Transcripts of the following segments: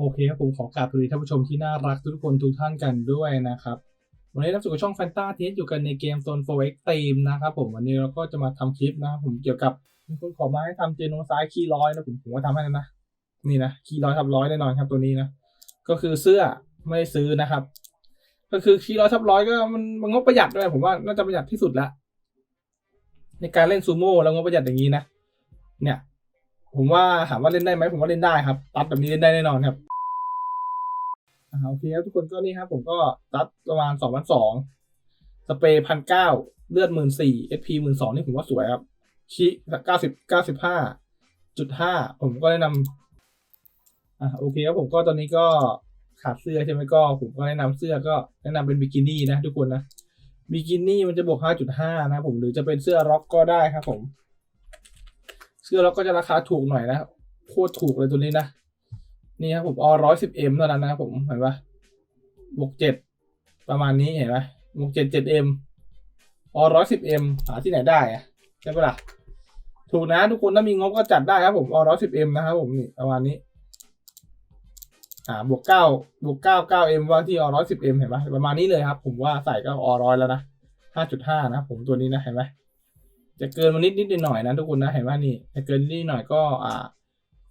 โอเคครับผมขอกราบสวัสดีท่านผู้ชมที่น่ารักทุกคนทุกท่านกันด้วยนะครับ วันนี้รับสู่กับช่องแฟนตาทีอยู่กันในเกมโซนโฟเอ็กตีมนะครับผมวันนี้เราก็จะมาทำคลิปนะครับผมเกี่ยวกับมีคนขอมาให้ทำเจโนไซด์คีร้อยนะผมผมก็ทำให้แล้วนะ นี่นะคีร้อยทับร้อยแน่นอนครับตัวนี้นะก็คือเสื้อไม่ได้ซื้อนะครับ ก็คือคีร้อยทับร้อยก็มันมันงบประหยัดด้วยผมว่าน่าจะประหยัดที่สุดละในการเล่นซูโม่แล้วงบประหยัดอย่างนี้นะเนี่ย ผมว่าถามว่าเล่นได้ไหมผมว่าเล่นได้ครับตัดแบบนี้เล่นได้แน่นอนครับ อ่าโอเคครับทุกคนก็นี่ครับผมก็ตัดประมาณสองพันสองสเปรย์พันเก้าเลือดหมื่นสี่เอสพีหมื่นสองนี่ผมว่าสวยครับชิเก้าสิบเก้าสิบห้าจุดห้าผมก็แนะนำอ่าโอเคครับผมก็ตอนนี้ก็ขาดเสื้อใช่ไหมก็ผมก็แนะนำเสื้อก็แนะนำเป็นบิกินี่นะทุกคนนะบิกินี่มันจะบวกห้าจุดห้านะผมหรือจะเป็นเสื้อร็อกก็ได้ครับผม เสื้อเราก็จะราคาถูกหน่อยนะโคตรถูกเลยตัวนี้นะ นี่ครับผมอร้อยสิบเอ็มเท่านั้นนะครับผมเห็นปะบวกเจ็ดประมาณนี้เห็นไหมบวกเจ็ดเจ็ดเอ็มอร้อยสิบเอ็มหาที่ไหนได้อะใช่ปะล่ะถูกนะทุกคนถ้ามีงบก็จัดได้ครับผมอร้อยสิบเอ็มนะครับผมนี่ประมาณนี้ อ่าบวกเก้าบวกเก้าเก้าเอ็มว่าที่อร้อยสิบเอ็มเห็นปะประมาณนี้เลยครับ ผมว่าใส่ก็อร้อยแล้วนะห้าจุดห้านะครับผมตัวนี้นะเห็นไหมจะเกินมานิดนิดหน่อยนะทุกคนนะเห็นว่านี่จะเกินนิดหน่อยก็อ่า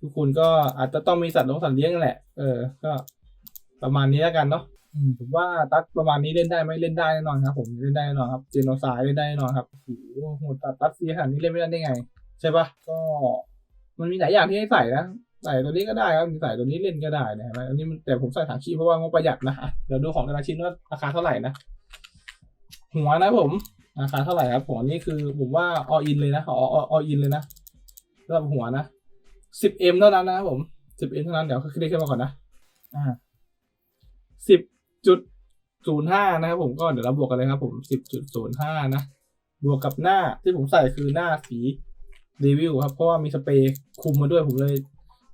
ทุกคนก็อาจจะต้องมีสัตว์ลงสัตว์เลี้ยงนั่นแหละ เออ ก็ประมาณนี้แล้วกันเนาะอืมผมว่าตัดประมาณนี้เล่นได้ไหมเล่นได้แน่นอนครับ ผมเล่นได้แน่นอนครับ เจโนไซด์เล่นได้แน่นอนครับโอ้โหโหดตัดตัดเสียขนาดนี้เล่นไม่ได้ได้ไง ใช่ปะก็มันมีหลายอย่างที่ให้ใส่นะใส่ตัวนี้ก็ได้ครับใส่ตัวนี้เล่นก็ได้นะเห็นไหมอันนี้มันแต่ผมใส่ถังขี้เพราะว่างบประหยัดนะอะเดี๋ยวดูของแต่ละชิ้นว่าราคาเท่าไหร่นะหัวนะผมราคาเท่าไหร่ครับหัวนี่คือผมว่าออินเลยนะออออินเลยนะสำหรับหัวนะ สิบเอ็มเท่านั้นนะครับผมสิบเอ็มเท่านั้นเดี๋ยวคลิกขึ้นมาก่อนนะอ่าสิบจุดศูนย์ห้านะครับผมก็เดี๋ยวเราบวกกันเลยครับผมสิบจุดศูนย์ห้านะบวกกับหน้าที่ผมใส่คือหน้าสีรีวิวครับ เพราะว่ามีสเปรย์คุมมาด้วยผมเลย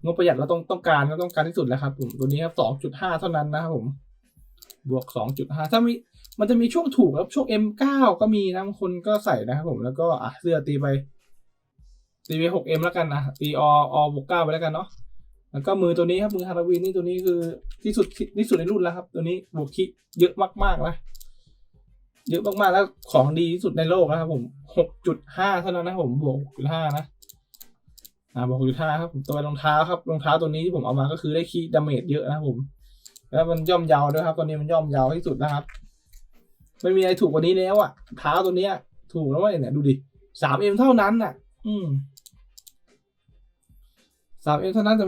งบประหยัดเราต้องต้องการก็ต้องการที่สุดแล้วครับผมตัวนี้ครับสองจุดห้าเท่านั้นนะครับผม บวกสองจุดห้าถ้ามีมันจะมีช่วงถูกครับช่วง M9 ก็มีนะบางคนก็ใส่นะครับผมแล้วก็อะเสื้อตีไป ตีไป 6M แล้วกันนะตีอออบวกเก้าไปแล้วกันเนาะแล้วก็มือตัวนี้ครับมือฮาราวีนนี่ตัวนี้คือที่สุดที่สุดในรุ่นแล้วครับ ตัวนี้บวกคิเยอะมากๆนะเยอะมากๆแล้วของดีที่สุดในโลกนะครับผม6.5เท่านั้นนะผมบวก6.5นะอ่าบวก6.5ครับผมตัวรองเท้าครับรองเท้าตัวนี้ที่ผมเอามาก็คือได้คีดาเมจเยอะนะครับผม แล้วมันย่อมยาวด้วยครับ ตัวนี้มันย่อมยาวที่สุดนะครับ ไม่มีอะไรถูกกว่านี้แล้วอะเท้าตัวเนี้ย ถูกแล้วว่าเนี่ยดูดิสามเอ็มเท่านั้นน่ะ อืม สามเอ็มเท่านั้นจะ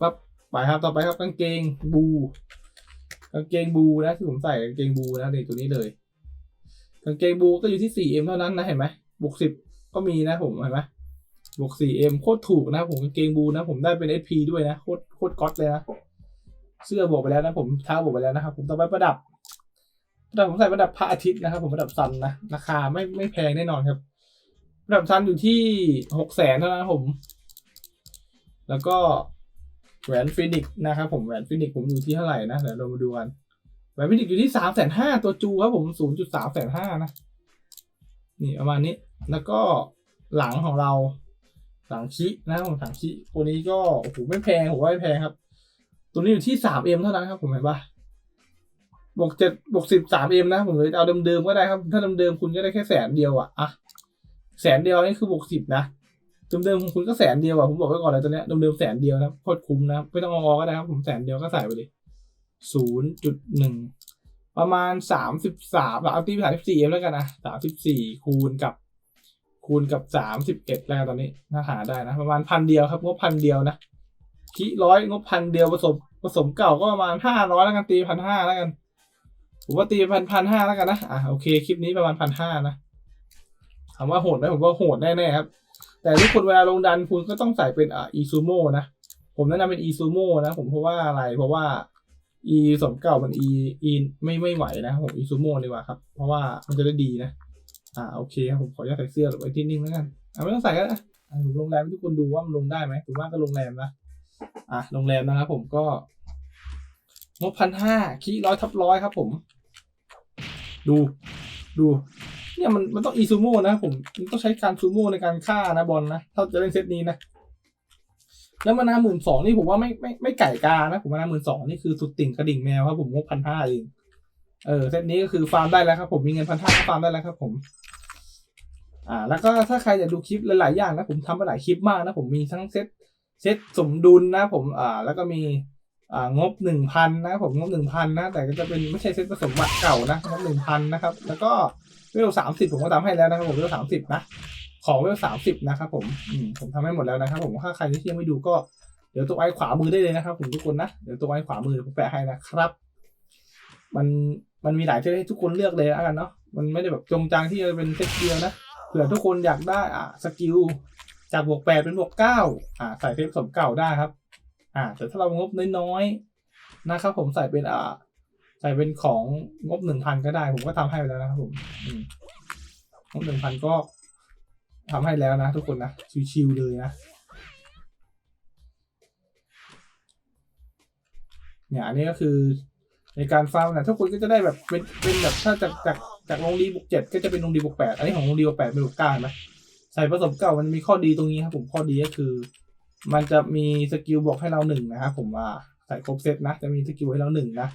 ปั๊บไปครับต่อไปครับกางเกงบูกางเกงบูนะที่ผมใส่กางเกงบูนะเด็กตัวนี้เลยกางเกงบูก็อยู่ที่สี่เอ็มเท่านั้นนะเห็นไหมบวกสิบก็มีนะผมเห็นไหมบวกสี่เอ็มโคตรถูกนะผมกางเกงบูนะ ผมได้เป็นเอพีด้วยนะโคตรโคตรก๊อตเลยนะเสื้อบวกไปแล้วนะผมเท้าบวกไปแล้วนะครับผมต่อไปประดับประดับผมใส่ประดับพระอาทิตย์นะครับ ผมประดับซันนะราคาไม่ไม่แพงแน่นอนครับประดับซันอยู่ที่หกแสนเท่านั้นผม แล้วก็แหวนฟินิกซ์นะครับผมแหวนฟินิกซ์ผมอยู่ที่เท่าไหร่นะเดี๋ยวเรามาดูกันแหวนฟินิกซ์อยู่ที่สามแสนห้าตัวจูครับผมศูนย์จุดสามแสนห้านะ นี่ประมาณนี้แล้วก็หลังของเราหลังคินะผมหลังคิตัวนี้ก็โอ้โหไม่แพงผมว่าไม่แพงครับ ตัวนี้อยู่ที่สามเอ็มเท่านั้นครับผมเห็นปะบวกเจ็ดบวกสิบสามเอ็มนะผมเลยเอาเดิมๆก็ได้ครับ ถ้าเดิมๆคุณก็ได้แค่แสนเดียวอะอะแสนเดียวนี่คือบวกสิบนะ เดิมๆของคุณก็แสนเดียวอะผมบอกไว้ก่อนเลยตัวเนี้ยเดิมๆแสนเดียวนะโคตรคุ้มนะไม่ต้องงอก็ได้ครับผมแสนเดียวก็ใส่ไปเลยศูนย์จุดหนึ่งประมาณสามสิบสามเอาตีสามสิบสี่เอ็มแล้วกันนะสามสิบสี่คูณกับ คูณกับสามสิบเอ็ดแล้วกันตอนนี้ถ้าหาได้นะ ประมาณพันเดียวครับงบพันเดียวนะคิร้อยงบพันเดียวผสมผสมเก่าก็ประมาณห้าร้อยแล้วกันตีพันห้าแล้วกันผมว่าตีพันพันห้าแล้วกันนะอะโอเคคลิปนี้ประมาณพันห้านะถามว่าโหดไหมผมว่าโหดแน่ๆครับ แต่ทุกคนเวลาลงดันคุณก็ต้องใส่เป็นอ่าอีซูโม่นะ ผมแนะนำเป็นอีซูโม่นะ ผมเพราะว่าอะไรเพราะว่าอีสมเก่ามันอีอีไม่ไม่ไหวนะผมอีซูโม่ดีกว่าครับ เพราะว่ามันจะได้ดีนะ อ่าโอเคครับผมขออนุญาตใส่เสื้อไว้ที่นิ่งแล้วกันอ่าไม่ต้องใส่ก็ได้อะผมลงแรมให้ทุกคนดูว่ามันลงได้ไหมถือว่าก็ลงแรมนะอะโรงแรมนะครับผมก็งบพันห้าคีร้อยทับร้อยครับผม ดูดู เนี่ยมันมันต้องอีซูโม่นะผมมันต้องใช้การซูโม่ในการฆ่านะบอลนะถ้าจะเล่นเซตนี้นะแล้วมานาหมื่นสองนี่ผมว่าไม่ไม่ไม่ไก่กานะผมมานาหมื่นสองนี่คือสุดติ่งกระดิ่งแมวครับผมงบพันห้าเองเออเซตนี้ก็คือฟาร์มได้แล้วครับผมมีเงินพันห้าก็ฟาร์มได้แล้วครับผมอ่าแล้วก็ถ้าใครอยากดูคลิปหลายๆอย่างนะผมทำไปหลายคลิปมากนะผมมีทั้งเซตเซตสมดุลนะผมอ่าแล้วก็มี งบหนึ่งพันนะผมงบหนึ่งพันนะ แต่ก็จะเป็นไม่ใช่เซตผสมบัติเก่านะงบหนึ่งพันนะครับ แล้วก็เวลสามสิบผมก็ทำให้แล้วนะครับผมเวลสามสิบนะ ของเวลสามสิบนะครับผมอืมผมทำให้หมดแล้วนะครับ ผมถ้าใครที่ยังไม่ดูก็เดี๋ยวตัวไอ้ขวามือได้เลยนะครับ ผมทุกคนนะเดี๋ยวตัวไอ้ขวามือผมแปะให้นะครับ มันมันมีหลายเซตให้ทุกคนเลือกเลยแล้วกันเนาะมันไม่ได้แบบจงจังที่จะเป็นเซตเดียวนะเผื่อทุกคนอยากได้อะสกิลจากบวกแปดเป็นบวกเก้าอ่าใส่เทปผสมเก่าได้ครับ อ่าแต่ถ้าเรางบน้อยๆนะครับผมใส่เป็นอ่าใส่เป็นของงบหนึ่งพันก็ได้ ผมก็ทำให้ไปแล้วนะครับผมงบหนึ่งพันก็ทำให้แล้วนะทุกคนนะชิวๆเลยนะเนี่ยอันนี้ก็คือในการฟาร์มนะทุกคนก็จะได้แบบเป็นเป็นแบบถ้าจากจากจากลงดีบวกเจ็ดก็จะเป็นลงดีบวกแปดอันนี้ของลงดีบวกแปดเป็นบวกเก้าเห็นไหมใส่ผสมเก่ามันมีข้อดีตรงนี้ครับผมข้อดีก็คือ มันจะมีสกิลบอกให้เราหนึ่งนะครับผมว่าใส่ครบเซตนะ จะมีสกิลให้เราหนึ่งนะ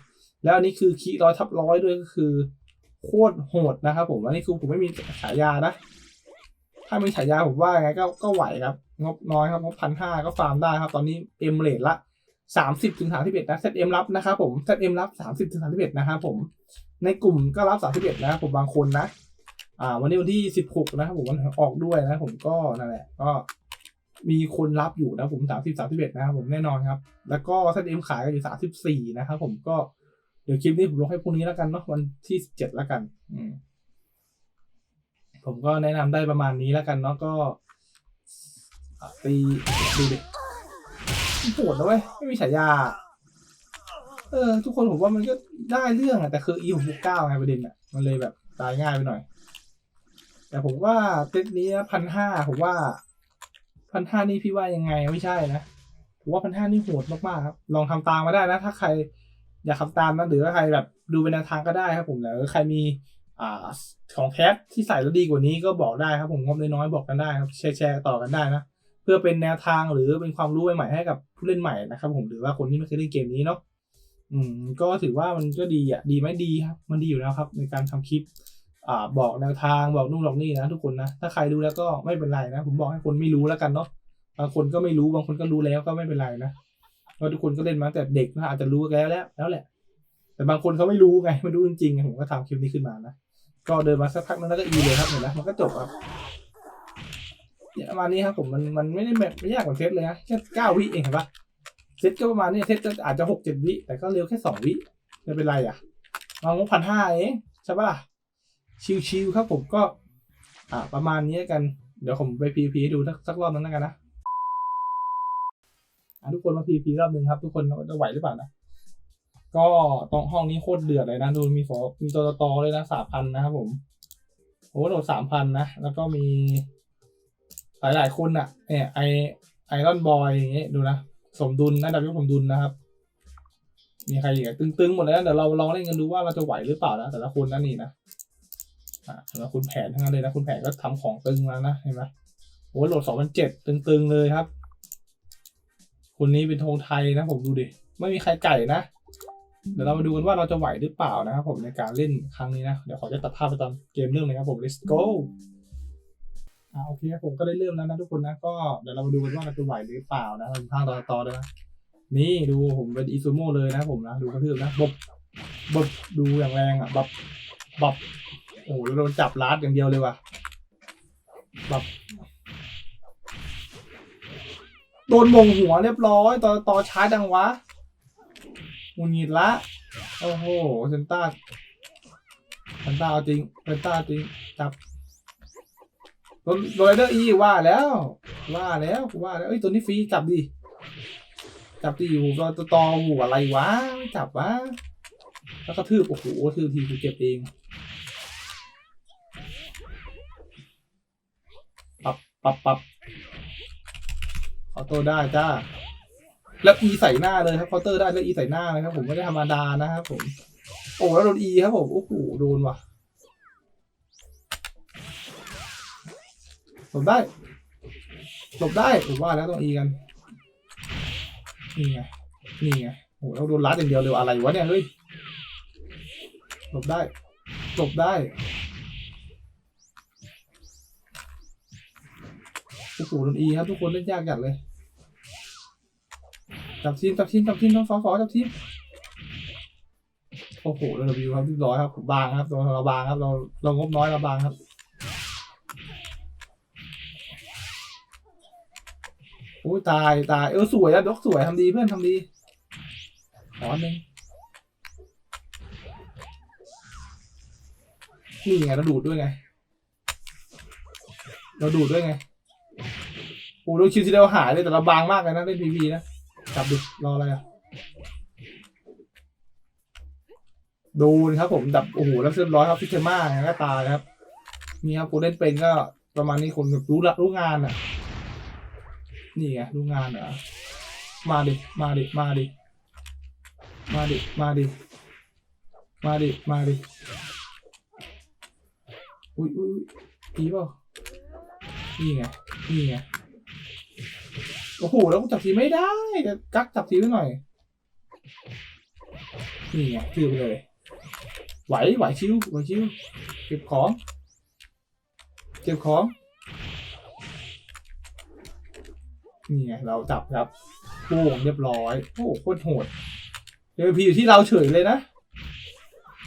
แล้วอันนี้คือคีร้อยทับร้อยด้วยก็คือ โคตรโหดนะครับผมอันนี้คือผมไม่มีฉายานะ ถ้ามีฉายาผมว่าไงก็ก็ไหวครับ งบน้อยครับงบพันห้าก็ฟาร์มได้ครับ ตอนนี้เอ็มเลทละสามสิบถึงสามสิบเอ็ดนะเซตเอ็มรับนะครับผมเซตเอ็มรับสามสิบถึงสามสิบเอ็ดนะครับผม ในกลุ่มก็รับสามสิบเอ็ดนะครับผมบางคนนะ อ่า วันนี้วันที่สิบหกนะครับผมวันออกด้วยนะผมก็นั่นแหละก็ มีคนรับอยู่นะผมสามสิบสามสิบเอ็ดนะครับผมแน่นอนครับ แล้วก็เซตเอ็มขายกันอยู่สามสิบสี่นะครับผมก็เดี๋ยวคลิปนี้ผมลงให้พรุ่งนี้แล้วกันเนาะวันที่สิบเจ็ดแล้วกันอืมผมก็แนะนำได้ประมาณนี้แล้วกันเนาะก็ตีดูดิโหดนะเว้ยไม่มีฉายา เออ ทุกคนผมว่ามันก็ได้เรื่องอะแต่คือ e หกเก้าไงประเด็นอะมันเลยแบบตายง่ายไปหน่อย แต่ผมว่าเซตนี้พันห้าผมว่า พันห้านี่พี่ว่ายังไงไม่ใช่นะผมว่าพันห้านี่โหดมากๆครับ ลองทำตามมาได้นะ ถ้าใครอยากทำตามนะหรือว่าใครแบบดูเป็นแนวทางก็ได้ครับผมแล้วใครมีอ่าของแคสที่ใส่แล้วดีกว่านี้ก็บอกได้ครับผมงบน้อยๆบอกกันได้ครับแชร์ต่อกันได้นะเพื่อเป็นแนวทางหรือเป็นความรู้ใหม่ๆให้กับผู้เล่นใหม่นะครับ ผมหรือว่าคนที่ไม่เคยเล่นเกมนี้เนาะอืมก็ถือว่ามันก็ดีอะดีไหมดีครับ มันดีอยู่แล้วครับ ในการทำคลิป อ่าบอกแนวทางบอกนู่นบอกนี่นะทุกคนนะถ้าใครรู้แล้วก็ไม่เป็นไรนะผมบอกให้คนไม่รู้แล้วกันเนาะบางคนก็ไม่รู้บางคนก็รู้แล้วก็ไม่เป็นไรนะเพราะทุกคนก็เล่นมาตั้งแต่เด็กนะอาจจะรู้แล้วแล้วแล้วแหละ แต่บางคนเขาไม่รู้ไงไม่รู้จริงๆไงผมก็ทำคลิปนี้ขึ้นมานะก็เดินมาสักพักนึงแล้วก็อีเลยครับเห็นไหมมันก็จบครับเนี่ยประมาณนี้ครับผมมันมันไม่ได้แบบไม่ยากกว่าเซตเลยนะแค่เก้าวิเองเห็นปะเซตก็ประมาณนี้เซตอาจจะหกเจ็ดวิแต่ก็เร็วแค่สองวิไม่เป็นไรอะมางบพันห้าเองใช่ปะล่ะ ชิวๆครับผมก็อ่าประมาณนี้กัน เดี๋ยวผมไปพีพีดูสักสักรอบนึงแล้วกันนะอะทุกคนมาพีพีรอบนึงครับ ทุกคนจะไหวหรือเปล่านะก็ตรงห้องนี้โคตรเดือดเลยนะดูมีฟอมีตัวต่อเลยนะสามพันนะครับผมโอ้โหโดดสามพันนะ แล้วก็มีหลายหลายคนอะเนี่ยไอไอรอนบอยอย่างเงี้ยดูนะ สมดุลนะดับเบิลสมดุลนะครับ มีใครอีกอตึงๆหมดเลยนะเดี๋ยวเราลองเล่นกันดูว่าเราจะไหวหรือเปล่านะแต่ละคนนั่นนี่นะ อ่าแล้วคุณแผนทั้งนั้นเลยนะคุณแผนก็ทำของตึงมานะเห็นไหมโอ้โหลดสองพันเจ็ดตึงๆเลยครับ คนนี้เป็นธงไทยนะผมดูดิ ไม่มีใครไก่นะ เดี๋ยวเรามาดูกันว่าเราจะไหวหรือเปล่านะครับผมในการเล่นครั้งนี้นะ เดี๋ยวขอจะตัดภาพไปตอนเกมเรื่องเลยครับผม let's go อ่าโอเคผมก็ได้เริ่มแล้วนะทุกคนนะ ก็เดี๋ยวเรามาดูกันว่าเราจะไหวหรือเปล่านะทางต่อต่อเลยนะนี่ดูผมเป็นอิซูโม่เลยนะผมนะ ดูกระทืบนะบบบบดูอย่างแรงอะบับบับ อ้โหโดนจับลาดอย่างเดียวเลยว่ะแบบโดนมงหัวเรียบร้อยต่อต่อช้าจังวะหงุนงิดละ โอ้โหเซนต้าเซนต้าเอาจริงเซนต้าจริงจับโดนโดนเดอร์อีว่าแล้ว ว่าแล้วกูว่าแล้วเอ้ยตัวนี้ฟรีจับดิจับที่อยู่ตอตอตอหัวอะไรวะไม่จับวะแล้วก็ทืบโอ้โหทืบทีกูเก็บเอง ปรับปรับเคาน์เตอร์ได้จ้า แล้วอีใส่หน้าเลยครับเคาน์เตอร์ได้แล้วอีใส่หน้าเลยครับ ผมไม่ได้ธรรมดานะครับผม โอ้แล้วโดนอีครับผมโอ้โหโดนว่ะหลบได้หลบได้ผมว่าแล้วต้องอีกันนี่ไงนี่ไงโหเราโดนรัดอย่างเดียวเลยอะไรวะเนี่ยเฮ้ยหลบได้หลบได้ โอ้โหโดนอีครับทุกคนเล่นยากจัดเลยจับทีมจับทีมจับทีมน้องฟอฟอจับทีมโอ้โหเราวิวครับเรียบร้อยครับบางครับเราเราบางครับเราเรางบน้อยเราบางครับโอ้ยตายตายเออสวยนะดอกสวยทำดีเพื่อนทำดีขออันหนึ่งนี่ไงเราดูดด้วยไง เราดูดด้วยไง โอ้โหคิวทีเดียวหายเลยแต่เราบางมากเลยนะเล่นพีพีนะจับดิรออะไรอะดูนะครับผมดับโอ้โหแล้วเรียบร้อยครับพิเทม่าไงก็ตายนะครับนี่ครับกูเล่นเป็นก็ประมาณนี้คนรู้ละรู้งานอะ นี่ไงรู้งานเหรอมาดิมาดิมาดิมาดิมาดิมาดิมาดิอุ้ยอุ้ยอุ๊ยดีเปล่านี่ไงนี่ไง โอ้โหแล้วกูจับทีไม่ได้กักจับทีไว้หน่อยนี่ไงคือไปเลยไหวไหวชิวไหวชิวเก็บของเก็บของนี่ไงเราจับครับโป่งเรียบร้อยโอ้โคตรโหด AP อยู่ที่เราเฉยเลยนะ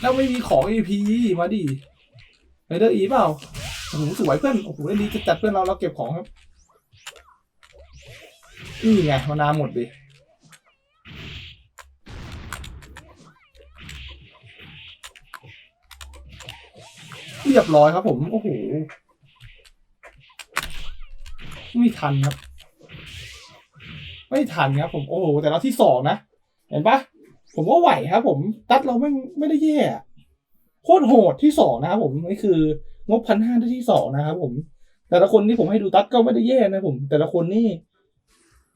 แล้วไม่มีของ AP มาดิไรเดอร์อีเปล่าโอ้โหสวยเพื่อนโอ้โหได้ดีจะจัดเพื่อนเราเราเก็บของครับ นี่ไงมานาหมดดิเรียบร้อยครับผม โอ้โหไม่ทันครับ ไม่ทันครับผม โอ้โห แต่เราที่สองนะ เห็นปะผมว่าไหวครับผม ตัดเราไม่ไม่ได้แย่โคตรโหดที่สองนะครับผมนี่คืองบพันห้าที่สองนะครับผม แต่ละคนที่ผมให้ดูตัดก็ไม่ได้แย่นะผม แต่ละคนนี่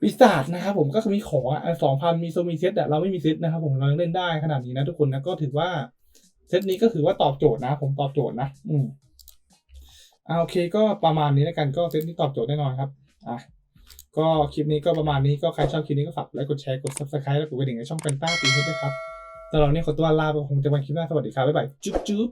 ปีศาจนะครับผมก็มีของอะสองพันมีโซมีเซตอะเราไม่มีเซตนะครับผมเราเล่นได้ขนาดนี้นะทุกคนนะก็ถือว่าเซตนี้ก็ถือว่าตอบโจทย์นะ ผมตอบโจทย์นะ อืมอ่าโอเคก็ประมาณนี้แล้วกันก็เซตนี้ตอบโจทย์แน่นอนครับอะก็คลิปนี้ก็ประมาณนี้ก็ใครชอบคลิปนี้ก็ฝากไลค์กดแชร์กด subscribe และกดกระดิ่งในช่องเป็นต้าปีให้ด้วยครับสำหรับวันนี้ขอตัวลาไปคงจะวันคลิปหน้าสวัสดีครับบ๊ายบายจุ๊บจุ๊บ